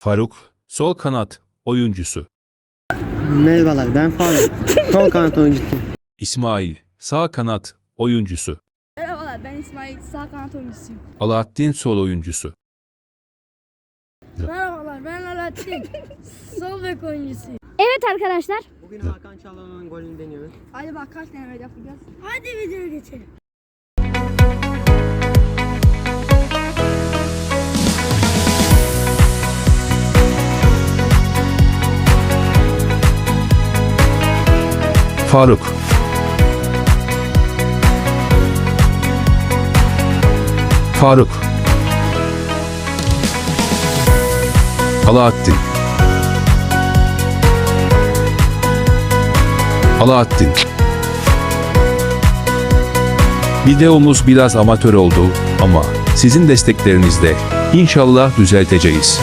Faruk, sol kanat oyuncusu. Merhabalar ben Faruk. Sol kanat oyuncusuyum. İsmail, sağ kanat oyuncusu. Merhabalar ben İsmail sağ kanat oyuncusuyum. Alaaddin sol oyuncusu. Merhabalar ben Alaaddin sol bek oyuncusuyum. Evet arkadaşlar. Bugün Hakan Çalhanoğlu'nun golünü deniyoruz. Hadi bak kaç tane yapacağız. Hadi videoya geçelim. Faruk. Faruk. Alaaddin. Alaaddin. Videomuz biraz amatör oldu ama sizin desteklerinizle inşallah düzelteceğiz.